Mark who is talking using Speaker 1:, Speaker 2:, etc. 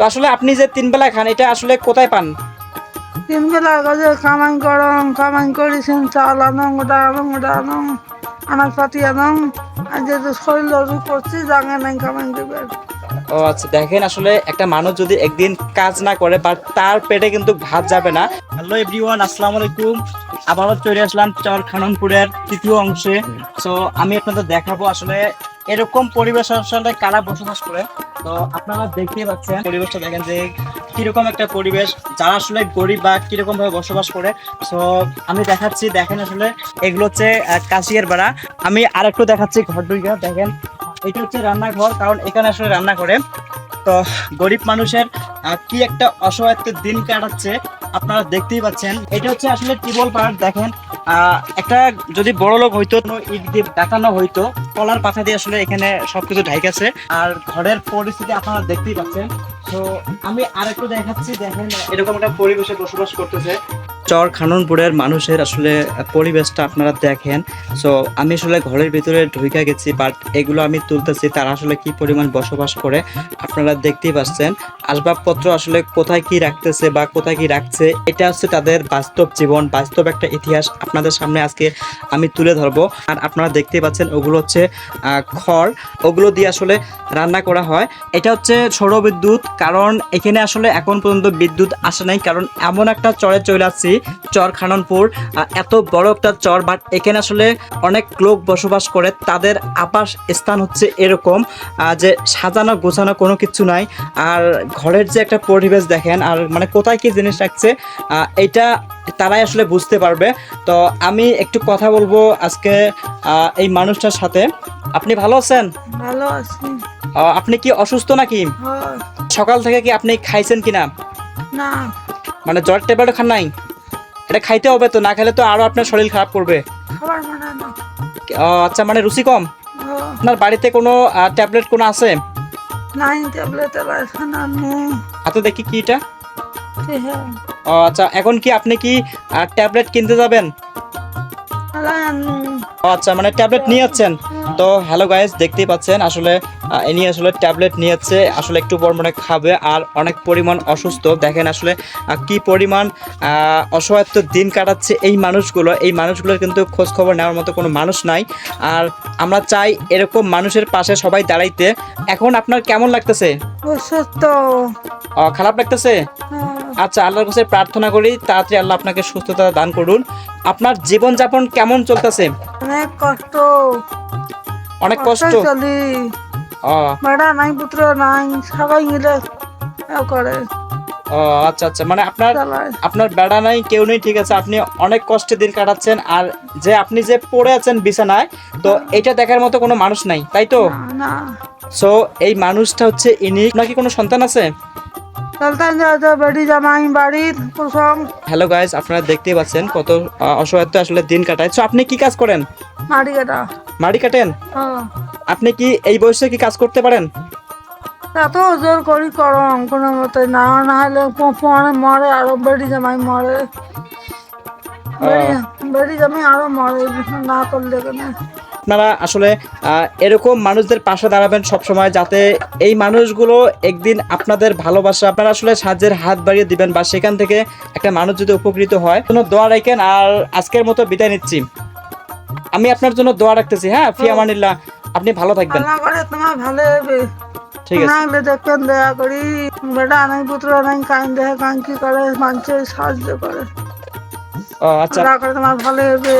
Speaker 1: তো আসলে আপনি যে তিন বেলা খান এটা আসলে কোথায় পান?
Speaker 2: তিন বেলা কাজে কামাই করং কামাই করেছেন চাল আনং ওটা আনং ওটা আনং আনাজপাতি আনং। আর যেহেতু শরীর অসুখ করছি জাঙে নাই কামাই দেবে।
Speaker 1: ও আচ্ছা দেখেন আসলে একটা মানুষ যদি একদিন কাজ না করে বা তার পেটে কিন্তু ভাত যাবে না। হ্যালো এভরিওয়ান আসসালামু আলাইকুম। আবারও চলে আসলাম চর খাননপুরের তৃতীয় অংশে। তো আমি আপনাদের দেখাবো আসলে এরকম পরিবেশ আসলে কারা বসবাস করে। তো আপনারা দেখতেই পাচ্ছেন পরিবেশটা দেখেন যে কীরকম একটা পরিবেশ, যারা আসলে গরিব বা কীরকম ভাবে বসবাস করে। তো আমি দেখাচ্ছি, দেখেন আসলে এগুলো হচ্ছে কাশিয়ার বেড়া। আমি আরেকটু দেখাচ্ছি ঘর দুইটা দেখেন। এটা হচ্ছে রান্নাঘর, কারণ এখানে আসলে রান্না করে। তো গরিব মানুষের কি একটা অসহায়ত্ব দিন কাটাচ্ছে, আপনারা দেখতেই পাচ্ছেন। এটা হচ্ছে আসলে টিবল পার্ক দেখেন একটা যদি বড় লোক হইতো ইট দিয়ে ডাকানো হইতো, কলার পাতা দিয়ে আসলে এখানে সবকিছু ঢাইকাছে আর ঘরের পরিস্থিতি আপনারা দেখতেই পাচ্ছেন। তো আমি আর একটু দেখাচ্ছি, দেখেন এরকম একটা পরিবেশে বসবাস করতেছে। চর খাননপুরের মানুষের আসলে পরিবেশটা আপনারা দেখেন। সো আমি আসলে ঘরের ভিতরে ঢুকে গেছি বাট এগুলো আমি তুলতেছি, তারা আসলে কি পরিমাণ বসবাস করে আপনারা দেখতেই পাচ্ছেন। আসবাবপত্র আসলে কোথায় কি রাখতেছে বা কোথায় কি রাখছে, এটা হচ্ছে তাদের বাস্তব জীবন, বাস্তব একটা ইতিহাস আপনাদের সামনে আজকে আমি তুলে ধরবো। আর আপনারা দেখতেই পাচ্ছেন, ওগুলো হচ্ছে খড়। ওগুলো দিয়ে আসলে রান্না করা হয়। এটা হচ্ছে সৌর বিদ্যুৎ কারণ এখানে আসলে এখন পর্যন্ত বিদ্যুৎ আসে নাই, কারণ এমন একটা চরে চলে আসছি চর খাননপুর এত বড় একটা চর বাট এখানে আসলে অনেক লোক বসবাস করে তাদের আবাস স্থান হচ্ছে এরকম যে সাজানো গোছানো কোনো কিছু নাই আর ঘরের যে একটা পরিবেশ দেখেন আর মানে কোথায় কি জিনিস রাখছে এটা তারাই আসলে বুঝতে পারবে। তো আমি একটু কথা বলব আজকে আহ, এই মানুষটার সাথে। আপনি ভালো আছেন?
Speaker 2: ভালো আছি।
Speaker 1: আপনি কি অসুস্থ নাকি? সকাল থেকে কি আপনি খাইছেন কিনা?
Speaker 2: না।
Speaker 1: মানে জ্বর ট্যাবলেট খান নাই? এটা খাইতে হবে তো না খেলে তো আরও আপনার শরীর খারাপ করবে। আচ্ছা মানে রুচি কম? আপনার বাড়িতে কোনো ট্যাবলেট কোনো আছে?
Speaker 2: নাই ট্যাবলেট
Speaker 1: হাতে দেখি কি এটা? ও আচ্ছা এখন কি আপনি কি ট্যাবলেট কিনতে যাবেন? আচ্ছা মানে ট্যাবলেট নিয়ে যাচ্ছেন? তো হ্যালো গাইস দেখতেই পাচ্ছেন আসলে ইনি আসলে ট্যাবলেট নিয়েছে আসলে একটু পর মনে খাবে আর অনেক পরিমাণ অসুস্থ। দেখেন আসলে কি পরিমাণ অসহায়ত্ব দিন কাটাচ্ছে এই মানুষগুলো। এই মানুষগুলোর কিন্তু খোঁজ খবর নেওয়ার মতো কোনো মানুষ নাই। আর আমরা চাই এরকম মানুষের পাশে সবাই দাঁড়াইতে। এখন আপনার কেমন লাগতেছে?
Speaker 2: অসুস্থ।
Speaker 1: খারাপ লাগতেছে?
Speaker 2: হ্যাঁ।
Speaker 1: আচ্ছা আল্লাহর কাছে প্রার্থনা করি তাড়াতাড়ি আল্লাহ আপনাকে সুস্থতা দান করুন। আপনার জীবনযাপন কেমন চলতেছে?
Speaker 2: অনেক কষ্ট।
Speaker 1: অনেক কষ্ট।
Speaker 2: চলি। বেড়া নাই পুত্র নাই সবাই মিলে করে।
Speaker 1: ও আচ্ছা আচ্ছা মানে আপনার আপনার বেড়া নাই কেউ নেই ঠিক আছে আপনি অনেক কষ্টে দিন কাটাচ্ছেন আর যে আপনি যে পড়ে আছেন বিছানায় তো এটা দেখার মতো কোনো মানুষ নাই তাই তো? সো এই মানুষটা হচ্ছে ইনি নাকি কোনো সন্তান আছে? হ্যালো গাইজ আপনারা দেখতেই পাচ্ছেন কত অসহায়ত্ব আসলে দিন কাটায়। সো আপনি কি কাজ করেন?
Speaker 2: মারি কাটা।
Speaker 1: মাড়ি কাটেন?
Speaker 2: হ্যাঁ।
Speaker 1: আপনি কি এই বয়সে কি কাজ করতে পারেন?
Speaker 2: এত জোর করি করম কোনো মতে না না হলে পরে মরে আরও বেড়ি জামাই মরে। বেড়ি- জামাই আরও মরে না করলে কেন?
Speaker 1: আপনারা আসলে এরকম মানুষদের পাশে দাঁড়াবেন সব সময় যাতে এই মানুষগুলো একদিন আপনাদের ভালোবাসা আপনারা আসলে সাহায্যের হাত বাড়িয়ে দিবেন বা সেখান থেকে একটা মানুষ যদি উপকৃত হয় জন্য দোয়া রাখেন। আর আজকের মতো বিদায় নিচ্ছি। আমি আপনার জন্য দোয়া রাখতেছি হ্যাঁ? ফিয়ামানিল্লাহ আপনি ভালো থাকবেন।
Speaker 2: আল্লাহ করে তোমার ভালো হবে।
Speaker 1: ঠিক আছে।
Speaker 2: না হলে দেখবেন দয়া করি। বেটা নাই পুত্র নাই কান দেহে কান কি করে? মানুষের সাহায্য করে।
Speaker 1: ও, আচ্ছা।
Speaker 2: আল্লাহ করে তোমার ভালো হবে।